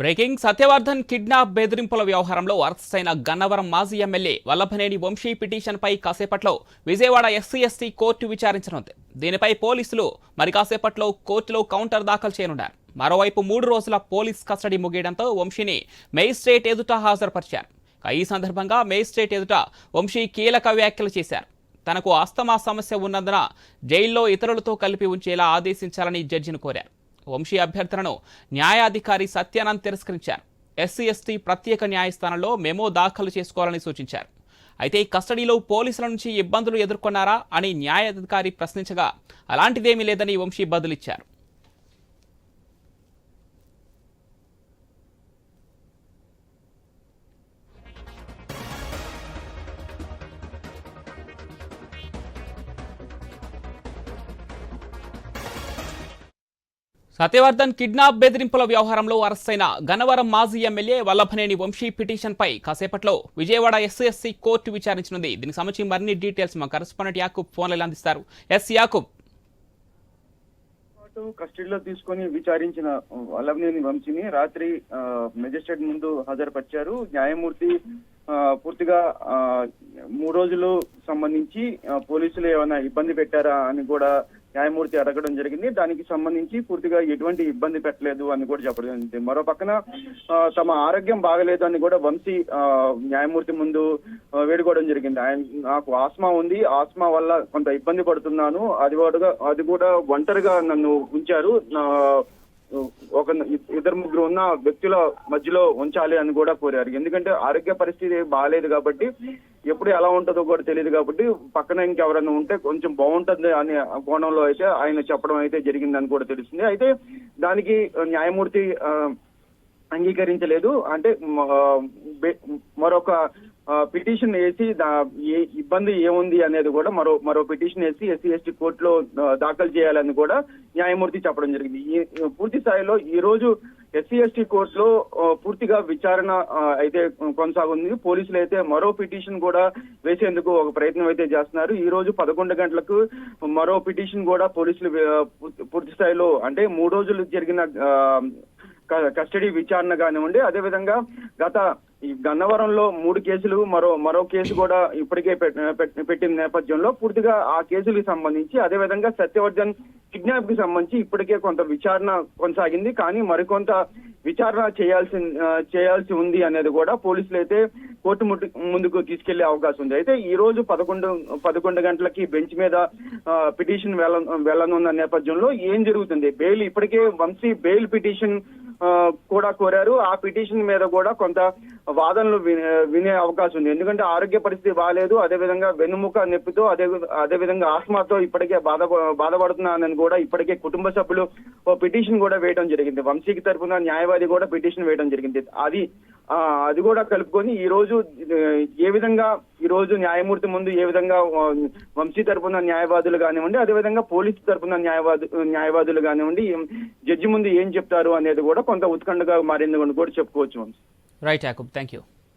Breaking. Satyavardhan kidnap బెదిరింపుల వ్యవహారంలో arrest అయిన గన్నవరం మాజీ ఎమ్మెల్యే వల్లభనేని వంశీ పిటిషన్పై కాసేపట్లో విజయవాడ ఎస్సీ ఎస్టీ కోర్టు విచారించనుంది. దీనిపై పోలీసులు మరి కాసేపట్లో కోర్టులో కౌంటర్ దాఖలు చేయనున్నారు. మరోవైపు మూడు రోజుల పోలీస్ కస్టడీ ముగియడంతో వంశీని మేజిస్ట్రేట్ ఎదుట హాజరుపరిచారు. ఈ సందర్భంగా మేజిస్ట్రేట్ ఎదుట వంశీ కీలక వ్యాఖ్యలు చేశారు. తనకు ఆస్తమా సమస్య ఉన్నందున జైల్లో ఇతరులతో కలిపి ఉంచేలా ఆదేశించాలని జడ్జిని కోరారు. వంశీ అభ్యర్థనను న్యాయాధికారి సత్యానంద్ తిరస్కరించారు. ఎస్సీ ఎస్టీ ప్రత్యేక న్యాయస్థానంలో మెమో దాఖలు చేసుకోవాలని సూచించారు. అయితే కస్టడీలో పోలీసుల నుంచి ఇబ్బందులు ఎదుర్కొన్నారా అని న్యాయాధికారి ప్రశ్నించగా అలాంటిదేమీ లేదని వంశీ బదులిచ్చారు. సత్యవర్ధన్ కిడ్నాప్ బెదిరింపుల వ్యవహారంలో అరెస్టైన గన్నవరం మాజీ ఎమ్మెల్యే వల్లభనేని వంశీ పిటిషన్పై కాసేపట్లో విజయవాడ ఎస్ఎస్సి కోర్టు విచారించనుంది. దీనికి సంబంధించి మరిన్ని డీటెయిల్స్ మా కరెస్పాండెంట్ యాకూబ్ ఫోన్లలో అందిస్తారు. ఎస్ యాకూబ్. కస్టడీలో తీసుకొని విచారించిన వల్లభనేని వంశీని రాత్రి ఆ, మెజిస్ట్రేట్ ముందు హాజరుపరిచారు. న్యాయమూర్తి ఆ, పూర్తిగా మూడు రోజులు సంబంధించి పోలీసులు ఏమైనా ఇబ్బంది పెట్టారా అని కూడా న్యాయమూర్తి అడగడం జరిగింది. దానికి సంబంధించి పూర్తిగా ఎటువంటి ఇబ్బంది పెట్టలేదు అని కూడా చెప్పడం జరిగింది. మరో పక్కన తమ ఆరోగ్యం బాగలేదు అని కూడా వంశీ న్యాయమూర్తి ముందు వేడుకోవడం జరిగింది. ఆయన నాకు ఆస్మా ఉంది. ఆస్మా వల్ల కొంత ఇబ్బంది పడుతున్నాను. అది కూడా అది కూడా ఒంటరిగా నన్ను ఉంచారు. నా ఒక ఇద్దరు ముగ్గురు ఉన్న వ్యక్తుల మధ్యలో ఉంచాలి అని కూడా కోరారు. ఎందుకంటే ఆరోగ్య పరిస్థితి బాగాలేదు కాబట్టి ఎప్పుడు ఎలా ఉంటుందో కూడా తెలియదు కాబట్టి పక్కన ఇంకెవరైనా ఉంటే కొంచెం బాగుంటుంది అనే కోణంలో అయితే ఆయన చెప్పడం అయితే జరిగిందని కూడా తెలుస్తుంది. అయితే దానికి న్యాయమూర్తి ఆ, అంగీకరించలేదు. అంటే మరొక పిటిషన్ వేసి ఏ ఇబ్బంది ఏముంది అనేది కూడా మరో మరో పిటిషన్ వేసి ఎస్సీ ఎస్టీ కోర్టులో దాఖలు చేయాలని కూడా న్యాయమూర్తి చెప్పడం జరిగింది. ఈ పూర్తి స్థాయిలో ఈ రోజు ఎస్సీ ఎస్టీ కోర్టులో పూర్తిగా విచారణ అయితే కొనసాగుంది. పోలీసులు అయితే మరో పిటిషన్ కూడా వేసేందుకు ఒక ప్రయత్నం అయితే చేస్తున్నారు. ఈ రోజు పదకొండు గంటలకు మరో పిటిషన్ కూడా పోలీసులు పూర్తి- స్థాయిలో అంటే మూడు రోజులు జరిగిన కస్టడీ విచారణ కానివ్వండి అదేవిధంగా గత ఈ గన్నవరంలో మూడు కేసులు మరో మరో కేసు కూడా ఇప్పటికే పెట్టిన నేపథ్యంలో పూర్తిగా ఆ కేసులకు సంబంధించి అదేవిధంగా సత్యవర్ధన్ కిడ్నాప్కి సంబంధించి ఇప్పటికే కొంత విచారణ కొనసాగింది. కానీ మరికొంత విచారణ చేయాల్సి చేయాల్సి ఉంది అనేది కూడా పోలీసులు అయితే కోర్టు ముట్టు- ముందుకు తీసుకెళ్ళే అవకాశం ఉంది. అయితే ఈ రోజు పదకొండు పదకొండు గంటలకి బెంచ్ మీద పిటిషన్ వెళ్ళ వెళ్ళనున్న నేపథ్యంలో ఏం జరుగుతుంది? బెయిల్ ఇప్పటికే వంశీ బెయిల్ పిటిషన్ కూడా కోరారు. ఆ పిటిషన్ మీద కూడా కొంత వాదనలు వినే వినే అవకాశం ఉంది. ఎందుకంటే ఆరోగ్య పరిస్థితి బాగాలేదు అదేవిధంగా వెన్నుముక నొప్పితో అదే అదేవిధంగా ఆస్మాతో ఇప్పటికే బాధ బాధపడుతున్నానని కూడా ఇప్పటికే కుటుంబ సభ్యులు ఓ పిటిషన్ కూడా వేయడం జరిగింది. వంశీకి తరపున న్యాయవాది కూడా పిటిషన్ వేయడం జరిగింది. అది అది కూడా కలుపుకొని ఈ రోజు ఏ విధంగా ఈ రోజు న్యాయమూర్తి ముందు ఏ విధంగా వంశీ తరపున న్యాయవాదులు కానివ్వండి అదేవిధంగా పోలీసు తరపున న్యాయవాదు న్యాయవాదులు కానివ్వండి జడ్జి ముందు ఏం చెప్తారు అనేది కూడా కొంత ఉత్కంఠగా మారింది అని కూడా చెప్పుకోవచ్చు Vamsi. Right Yakub thank you